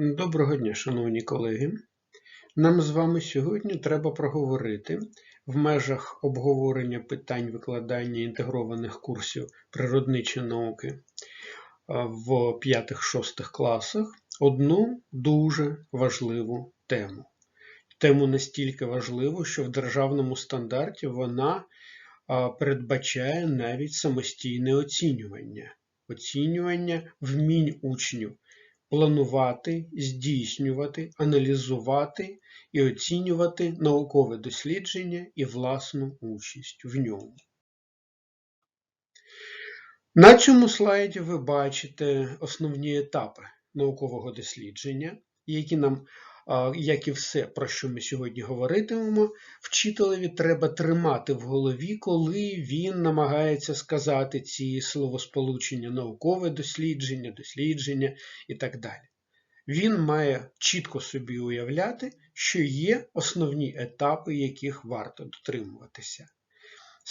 Доброго дня, шановні колеги. Нам з вами сьогодні треба проговорити в межах обговорення питань викладання інтегрованих курсів природничі науки в 5-6 класах одну дуже важливу тему. Тему настільки важливу, що в державному стандарті вона передбачає навіть самостійне оцінювання, оцінювання вмінь учнів планувати, здійснювати, аналізувати і оцінювати наукове дослідження і власну участь в ньому. На цьому слайді ви бачите основні етапи наукового дослідження, які нам, як і все, про що ми сьогодні говоритимемо, вчителеві треба тримати в голові, коли він намагається сказати ці словосполучення наукове дослідження, дослідження і так далі. Він має чітко собі уявляти, що є основні етапи, яких варто дотримуватися.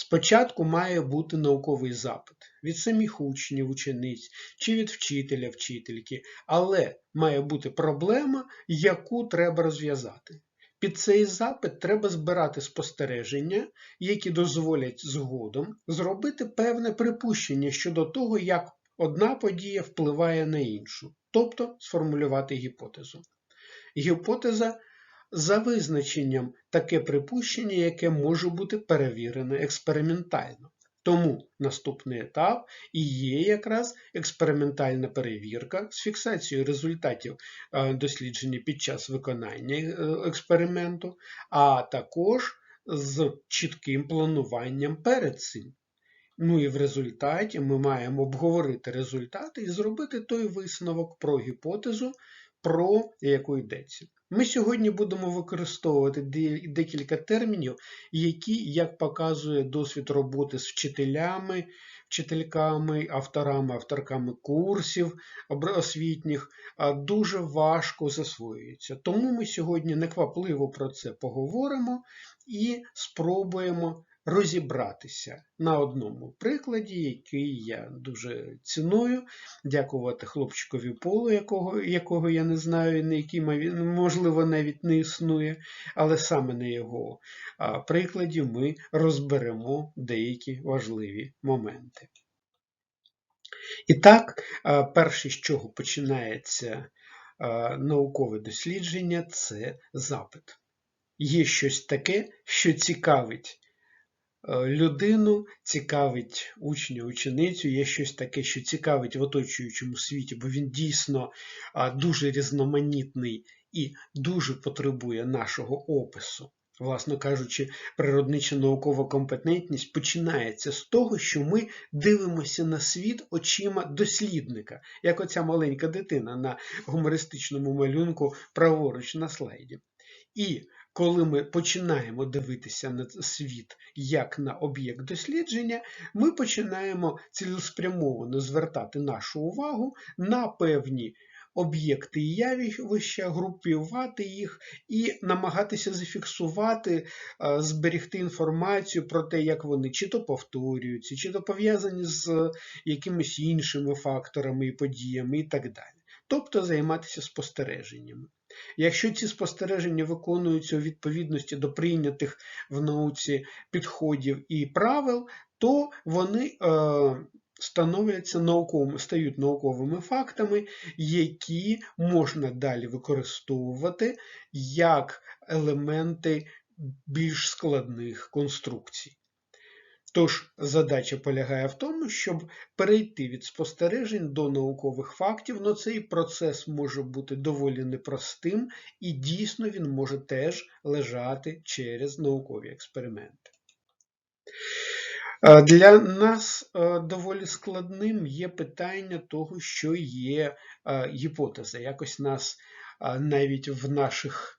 Спочатку має бути науковий запит від самих учнів, учениць чи від вчителя, вчительки, але має бути проблема, яку треба розв'язати. Під цей запит треба збирати спостереження, які дозволять згодом зробити певне припущення щодо того, як одна подія впливає на іншу, тобто сформулювати гіпотезу. Гіпотеза за визначенням таке припущення, яке може бути перевірене експериментально. Тому наступний етап і є якраз експериментальна перевірка з фіксацією результатів е, дослідження під час виконання е, експерименту, а також з чітким плануванням перед цим. Ну і в результаті ми маємо обговорити результати і зробити той висновок про гіпотезу, про яку йдеться. Ми сьогодні будемо використовувати декілька термінів, які, як показує досвід роботи з вчителями, вчительками, авторами, авторками курсів освітніх, дуже важко засвоюються. Тому ми сьогодні неквапливо про це поговоримо і спробуємо розібратися на одному прикладі, який я дуже ціную, дякувати хлопчикові полу, якого якого я не знаю, і на який, можливо, навіть не існує, але саме на його прикладі ми розберемо деякі важливі моменти. І так, перше, з чого починається наукове дослідження, це запит. Є щось таке, що цікавить людину цікавить учня, ученицю, є щось таке, що цікавить в оточуючому світі, бо він дійсно дуже різноманітний і дуже потребує нашого опису. Власно кажучи, природнича наукова компетентність починається з того, що ми дивимося на світ очима дослідника, як оця маленька дитина на гумористичному малюнку праворуч на слайді. І коли ми починаємо дивитися на світ як на об'єкт дослідження, ми починаємо цілеспрямовано звертати нашу увагу на певні об'єкти і явища, групувати їх і намагатися зафіксувати, зберегти інформацію про те, як вони чи то повторюються, чи то пов'язані з якимись іншими факторами і подіями і так далі. Тобто займатися спостереженнями. Якщо ці спостереження виконуються у відповідності до прийнятих в науці підходів і правил, то вони е, становляться науковими, стають науковими фактами, які можна далі використовувати як елементи більш складних конструкцій. Тож задача полягає в тому, щоб перейти від спостережень до наукових фактів, але цей процес може бути доволі непростим і дійсно він може теж лежати через наукові експерименти. Для нас доволі складним є питання того, що є гіпотеза. Якось нас навіть в наших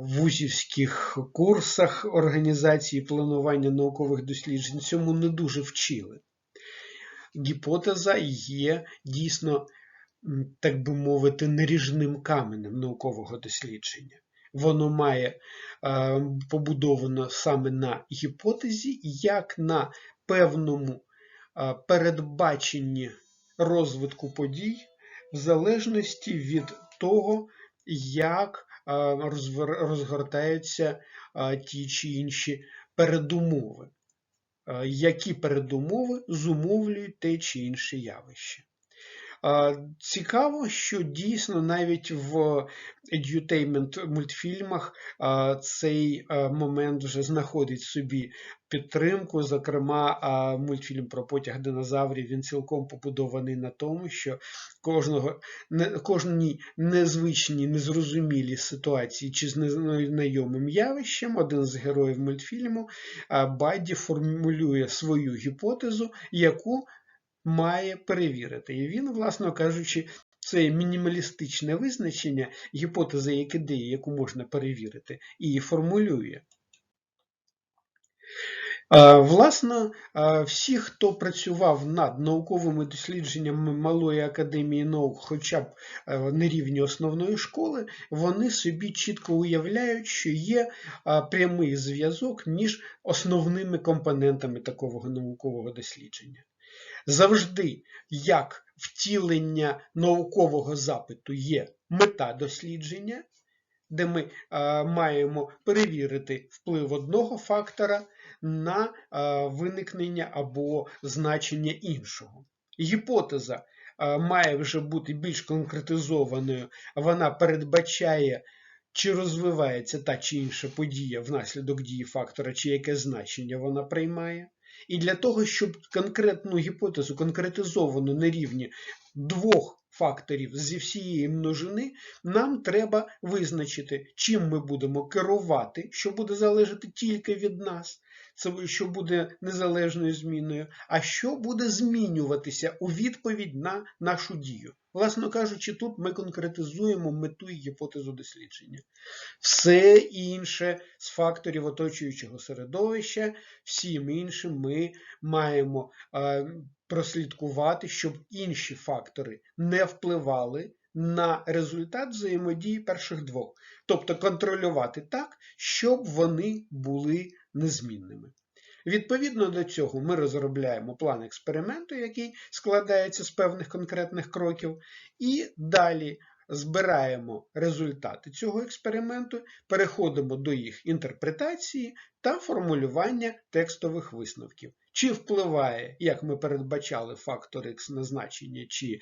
вузівських курсах організації планування наукових досліджень цьому не дуже вчили. Гіпотеза є дійсно, так би мовити, наріжним каменем наукового дослідження. Воно має побудовано саме на гіпотезі, як на певному передбаченні розвитку подій в залежності від того, як розгортаються ті чи інші передумови. Які передумови зумовлюють те чи інше явище. Цікаво, що дійсно навіть в edutainment мультфільмах цей момент вже знаходить собі підтримку. Зокрема, мультфільм про потяг динозаврів він цілком побудований на тому, що кожного кожній незвичній, незрозумілій ситуації чи з незнайомим явищем один з героїв мультфільму Бадді формулює свою гіпотезу, яку має перевірити. І він, власно кажучи, це мінімалістичне визначення гіпотези як ідеї, яку можна перевірити, і формулює. Власно, всі, хто працював над науковими дослідженнями Малої академії наук, хоча б на рівні основної школи, вони собі чітко уявляють, що є прямий зв'язок між основними компонентами такого наукового дослідження. Завжди, як втілення наукового запиту є мета дослідження, де ми е, маємо перевірити вплив одного фактора на е, виникнення або значення іншого. Гіпотеза е, має вже бути більш конкретизованою, вона передбачає, чи розвивається та чи інша подія внаслідок дії фактора, чи яке значення вона приймає. І для того, щоб конкретну гіпотезу конкретизовану на рівні двох факторів зі всієї множини, нам треба визначити, чим ми будемо керувати, що буде залежати тільки від нас, це що буде незалежною зміною, а що буде змінюватися у відповідь на нашу дію. Власно кажучи, тут ми конкретизуємо мету і гіпотезу дослідження. Все інше з факторів оточуючого середовища, всім іншим ми маємо е, прослідкувати, щоб інші фактори не впливали на результат взаємодії перших двох. Тобто контролювати так, щоб вони були незмінними. Відповідно до цього ми розробляємо план експерименту, який складається з певних конкретних кроків, і далі збираємо результати цього експерименту, переходимо до їх інтерпретації та формулювання текстових висновків. Чи впливає, як ми передбачали, фактор X на значення, чи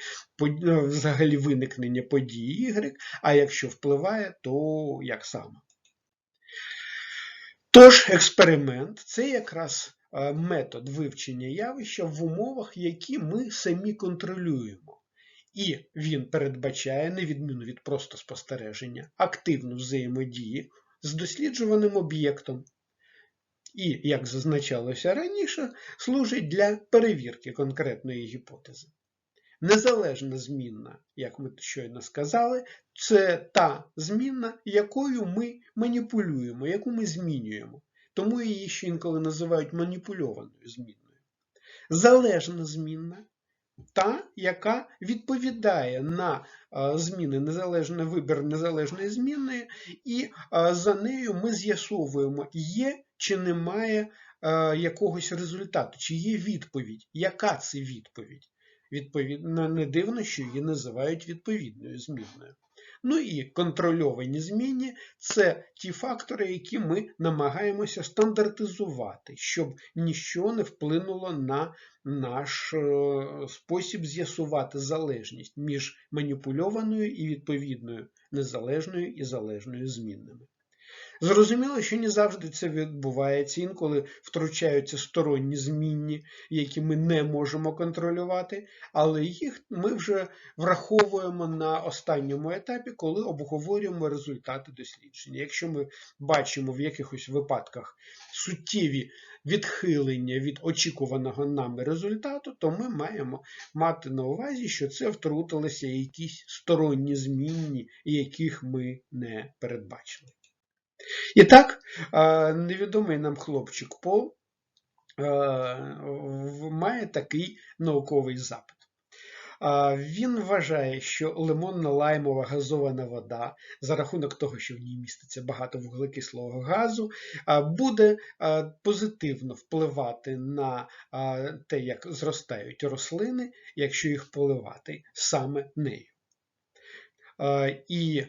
взагалі виникнення події Y, а якщо впливає, то як саме. Тож, експеримент це якраз метод вивчення явища в умовах, які ми самі контролюємо. І він передбачає, на відміну від просто спостереження, активну взаємодію з досліджуваним об'єктом. І, як зазначалося раніше, служить для перевірки конкретної гіпотези. Незалежна змінна, як ми щойно сказали, це та змінна, якою ми маніпулюємо, яку ми змінюємо. Тому її ще інколи називають маніпульованою змінною. Залежна змінна та, яка відповідає на зміни незалежний вибір незалежної змінної, і за нею ми з'ясовуємо, є чи немає якогось результату, чи є відповідь, яка це відповідь. Відповідно, не дивно, що її називають відповідною змінною. Ну і контрольовані зміни це ті фактори, які ми намагаємося стандартизувати, щоб ніщо не вплинуло на наш е, спосіб з'ясувати залежність між маніпульованою і відповідною незалежною і залежною змінними. Зрозуміло, що не завжди це відбувається, інколи втручаються сторонні змінні, які ми не можемо контролювати, але їх ми вже враховуємо на останньому етапі, коли обговорюємо результати дослідження. Якщо ми бачимо в якихось випадках суттєві відхилення від очікуваного нами результату, то ми маємо мати на увазі, що це втрутилися якісь сторонні змінні, яких ми не передбачили. І так, невідомий нам хлопчик Пол має такий науковий запит. Він вважає, що лимонно-лаймова газована вода, за рахунок того, що в ній міститься багато вуглекислого газу, буде позитивно впливати на те, як зростають рослини, якщо їх поливати саме нею. І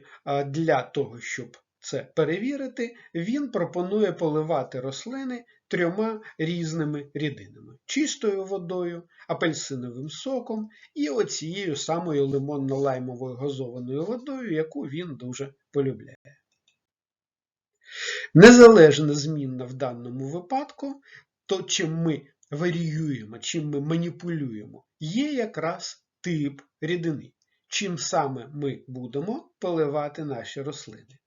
для того, щоб це перевірити, він пропонує поливати рослини трьома різними рідинами: чистою водою, апельсиновим соком і оцією самою лимонно-лаймовою газованою водою, яку він дуже полюбляє. Незалежна змінна в даному випадку, то чим ми варіюємо, чим ми маніпулюємо, є якраз тип рідини, чим саме ми будемо поливати наші рослини.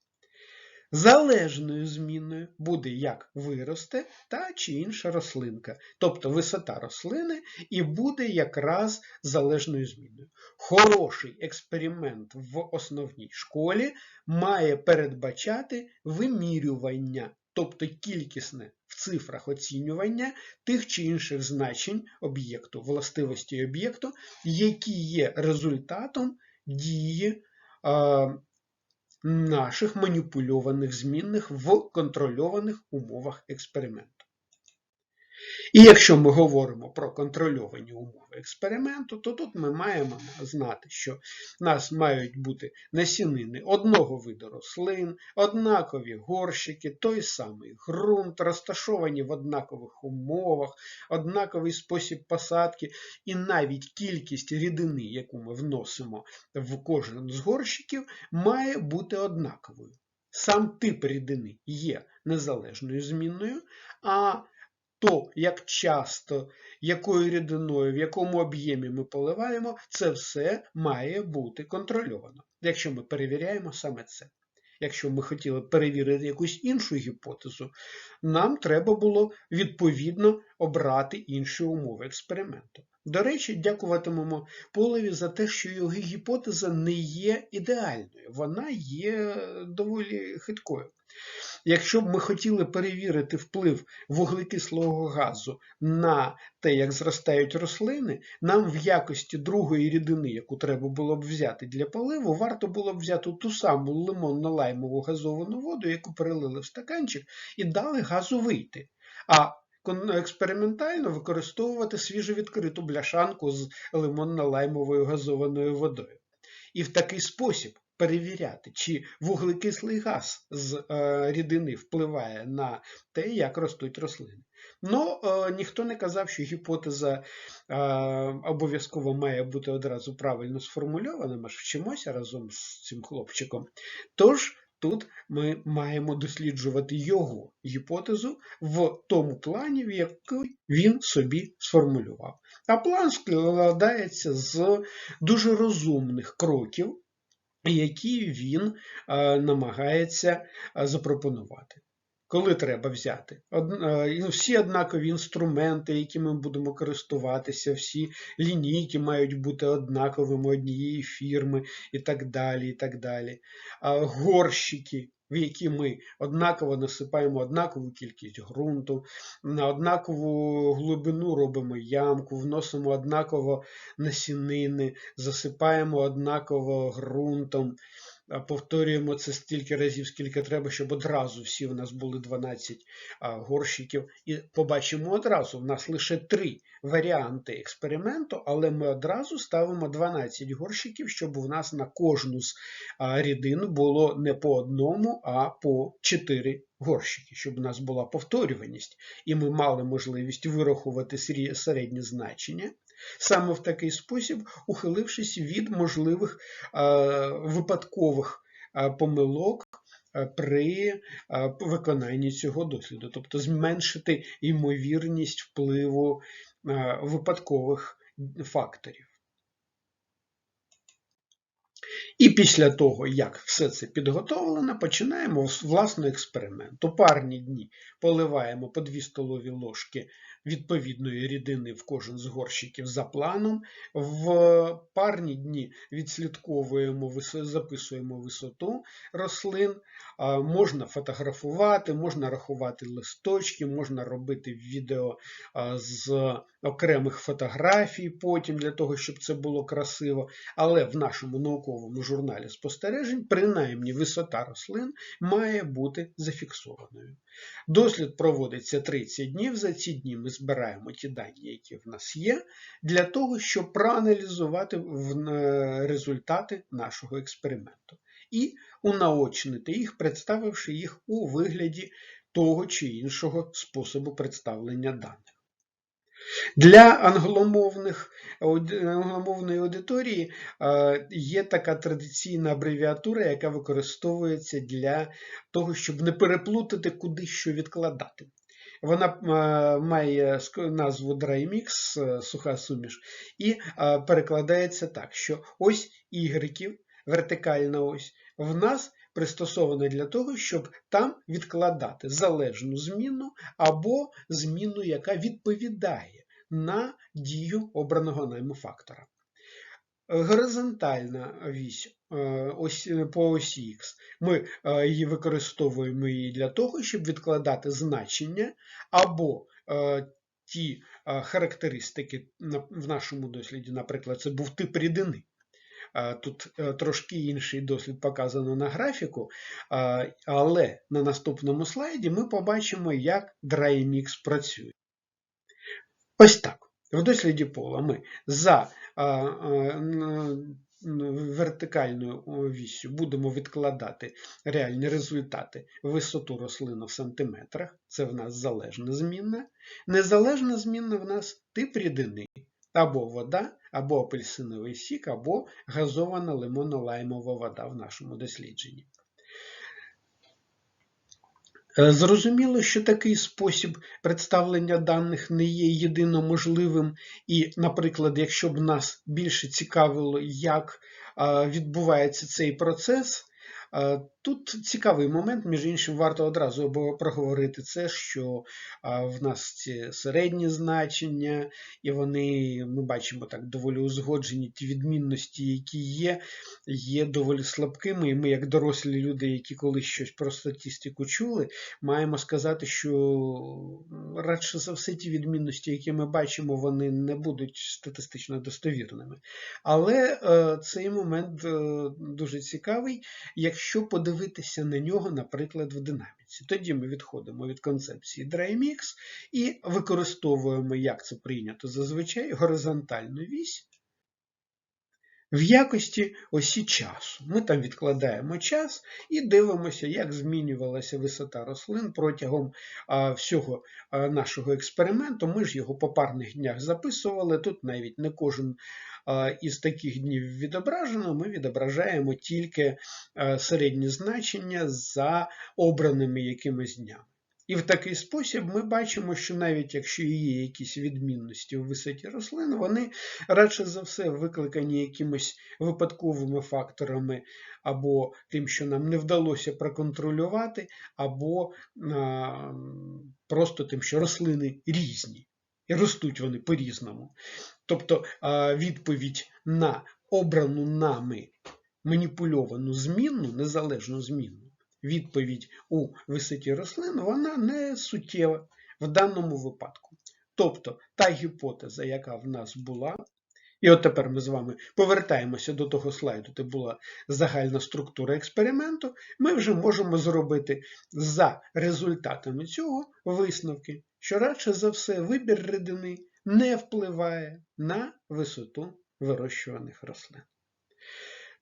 Залежною змінною буде як виросте та чи інша рослинка, тобто висота рослини і буде якраз залежною зміною. Хороший експеримент в основній школі має передбачати вимірювання, тобто кількісне в цифрах оцінювання тих чи інших значень об'єкту, властивості об'єкту, які є результатом дії наших маніпульованих змінних в контрольованих умовах експерименту. І якщо ми говоримо про контрольовані умови експерименту, то тут ми маємо знати, що в нас мають бути насінини одного виду рослин, однакові горщики, той самий ґрунт, розташовані в однакових умовах, однаковий спосіб посадки, і навіть кількість рідини, яку ми вносимо в кожен з горщиків, має бути однаковою. Сам тип рідини є незалежною змінною, а то, як часто, якою рідиною, в якому об'ємі ми поливаємо, це все має бути контрольовано, якщо ми перевіряємо саме це. Якщо ми хотіли перевірити якусь іншу гіпотезу, нам треба було відповідно обрати інші умови експерименту. До речі, дякуватимемо Полеві за те, що його гіпотеза не є ідеальною, вона є доволі хиткою. Якщо б ми хотіли перевірити вплив вуглекислого газу на те, як зростають рослини, нам в якості другої рідини, яку треба було б взяти для поливу, варто було б взяти ту саму лимонно-лаймову газовану воду, яку перелили в стаканчик, і дали газу вийти. А експериментально використовувати свіжовідкриту бляшанку з лимонно-лаймовою газованою водою. І в такий спосіб перевіряти, чи вуглекислий газ з е, рідини впливає на те, як ростуть рослини. Ну, е, ніхто не казав, що гіпотеза е, обов'язково має бути одразу правильно сформульована, ми ж вчимося разом з цим хлопчиком. Тож, тут ми маємо досліджувати його гіпотезу в тому плані, в який він собі сформулював. А план складається з дуже розумних кроків які він е, намагається е, запропонувати. Коли треба взяти? Е, всі однакові інструменти, які ми будемо користуватися, всі лінійки мають бути однаковими однієї фірми і так далі. і так далі. Горщики, в які ми однаково насипаємо однакову кількість ґрунту, на однакову глибину робимо ямку, вносимо однаково насінини, засипаємо однаково ґрунтом повторюємо це стільки разів, скільки треба, щоб одразу всі у нас були 12 горщиків. І побачимо одразу, у нас лише три варіанти експерименту, але ми одразу ставимо 12 горщиків, щоб у нас на кожну з рідин було не по одному, а по 4 горщики, щоб у нас була повторюваність, і ми мали можливість вирахувати середнє значення саме в такий спосіб, ухилившись від можливих випадкових помилок при виконанні цього досліду, тобто зменшити ймовірність впливу випадкових факторів. І після того, як все це підготовлено, починаємо власний експеримент. У парні дні поливаємо по 2 столові ложки відповідної рідини в кожен з горщиків за планом. В парні дні відслідковуємо, записуємо висоту рослин, можна фотографувати, можна рахувати листочки, можна робити відео з окремих фотографій потім для того, щоб це було красиво. Але в нашому науковому журналі спостережень, принаймні висота рослин має бути зафіксованою. Дослід проводиться 30 днів. За ці дні ми збираємо ті дані, які в нас є, для того, щоб проаналізувати результати нашого експерименту і унаочнити їх, представивши їх у вигляді того чи іншого способу представлення даних. Для англомовних, англомовної аудиторії е, є така традиційна абревіатура, яка використовується для того, щоб не переплутати, куди що відкладати. Вона е, має назву DryMix, е, суха суміш, і перекладається так, що ось Y, вертикальна ось, в нас пристосована для того, щоб там відкладати залежну зміну або зміну, яка відповідає на дію обраного нами фактора. Горизонтальна вісь е, е, по осі Х. Ми е, її використовуємо її для того, щоб відкладати значення або ті характеристики в нашому досліді, наприклад, це був тип рідини. Тут е, трошки інший дослід показано на графіку, але на наступному слайді ми побачимо, як DryMix працює. Ось так. В досліді пола ми за вертикальною о, віссю будемо відкладати реальні результати висоту рослини в сантиметрах. Це в нас залежна змінна. Незалежна змінна в нас тип рідини. Або вода, або апельсиновий сік, або газована лимонно-лаймова вода в нашому дослідженні. Е, Зрозуміло, що такий спосіб представлення даних не є єдино можливим, і, наприклад, якщо б нас більше цікавило, як е, відбувається цей процес, е, тут цікавий момент, між іншим, варто одразу проговорити це, що в нас ці середні значення, і вони, ми бачимо так, доволі узгоджені ті відмінності, які є, є доволі слабкими. І ми, як дорослі люди, які колись щось про статистику чули, маємо сказати, що радше за все ті відмінності, які ми бачимо, вони не будуть статистично достовірними. Але е, цей момент е, дуже цікавий, якщо подивитися на нього, наприклад, в динаміці. Тоді ми відходимо від концепції DryMix і використовуємо, як це прийнято зазвичай, горизонтальну вісь в якості осі часу. Ми там відкладаємо час і дивимося, як змінювалася висота рослин протягом всього нашого експерименту. Ми ж його по парних днях записували. Тут навіть не кожен із таких днів відображено. Ми відображаємо тільки середні значення за обраними якимись днями. І в такий спосіб ми бачимо, що навіть якщо є якісь відмінності у висоті рослин, вони радше за все викликані якимись випадковими факторами, або тим, що нам не вдалося проконтролювати, або а, просто тим, що рослини різні. І ростуть вони по-різному. Тобто а, відповідь на обрану нами маніпульовану змінну, незалежну змінну, відповідь у висоті рослин, вона не суттєва в даному випадку. Тобто та гіпотеза, яка в нас була, і от тепер ми з вами повертаємося до того слайду, де була загальна структура експерименту, ми вже можемо зробити за результатами цього висновки, що радше за все вибір рідини не впливає на висоту вирощуваних рослин.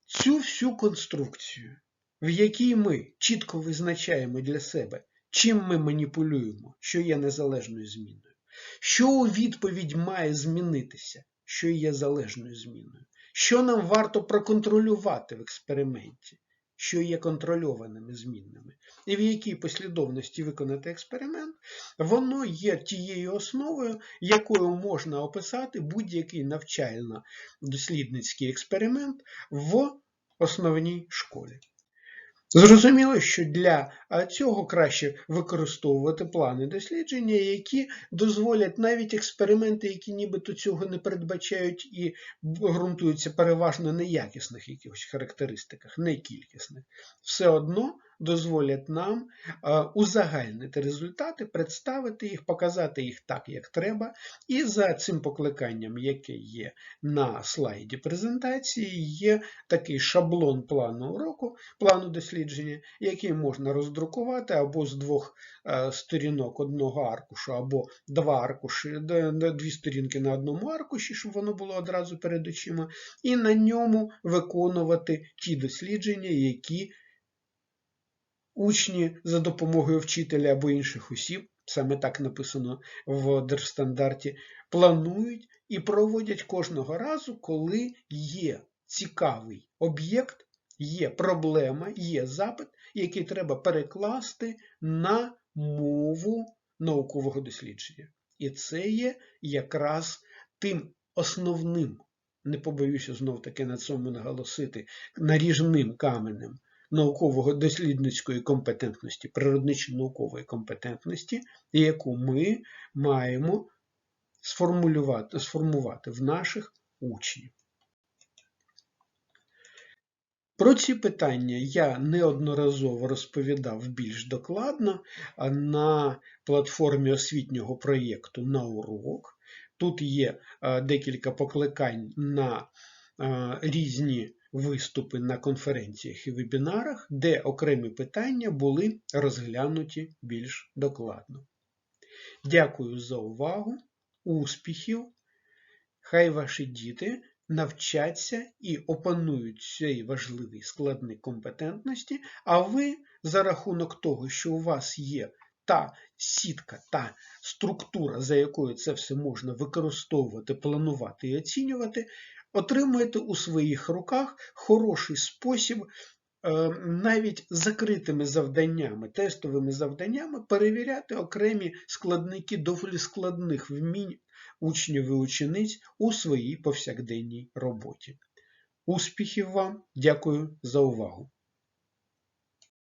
Цю всю конструкцію, в якій ми чітко визначаємо для себе, чим ми маніпулюємо, що є незалежною зміною, що у відповідь має змінитися, що є залежною зміною, що нам варто проконтролювати в експерименті, що є контрольованими змінними, і в якій послідовності виконати експеримент, воно є тією основою, якою можна описати будь-який навчально-дослідницький експеримент в основній школі. Зрозуміло, що для цього краще використовувати плани дослідження, які дозволять навіть експерименти, які нібито цього не передбачають і ґрунтуються переважно на якісних якихось характеристиках, не кількісних, все одно дозволять нам е, узагальнити результати, представити їх, показати їх так, як треба. І за цим покликанням, яке є на слайді презентації, є такий шаблон плану уроку, плану дослідження, який можна роздрукувати або з двох е, сторінок одного аркушу, або два аркуші, дві сторінки на одному аркуші, щоб воно було одразу перед очима, і на ньому виконувати ті дослідження, які учні за допомогою вчителя або інших осіб, саме так написано в держстандарті, планують і проводять кожного разу, коли є цікавий об'єкт, є проблема, є запит, який треба перекласти на мову наукового дослідження. І це є якраз тим основним, не побоюся знов таки на цьому наголосити, наріжним каменем наукового дослідницької компетентності, природничо-наукової компетентності, яку ми маємо сформулювати, сформувати в наших учнів. Про ці питання я неодноразово розповідав більш докладно на платформі освітнього проєкту на урок. Тут є декілька покликань на різні виступи на конференціях і вебінарах, де окремі питання були розглянуті більш докладно. Дякую за увагу, успіхів! Хай ваші діти навчаться і опанують цей важливий складник компетентності, а ви за рахунок того, що у вас є та сітка, та структура, за якою це все можна використовувати, планувати і оцінювати, отримуєте у своїх руках хороший спосіб. Е, навіть закритими завданнями, тестовими завданнями перевіряти окремі складники доволі складних вмінь учнів і учениць у своїй повсякденній роботі. Успіхів вам! Дякую за увагу!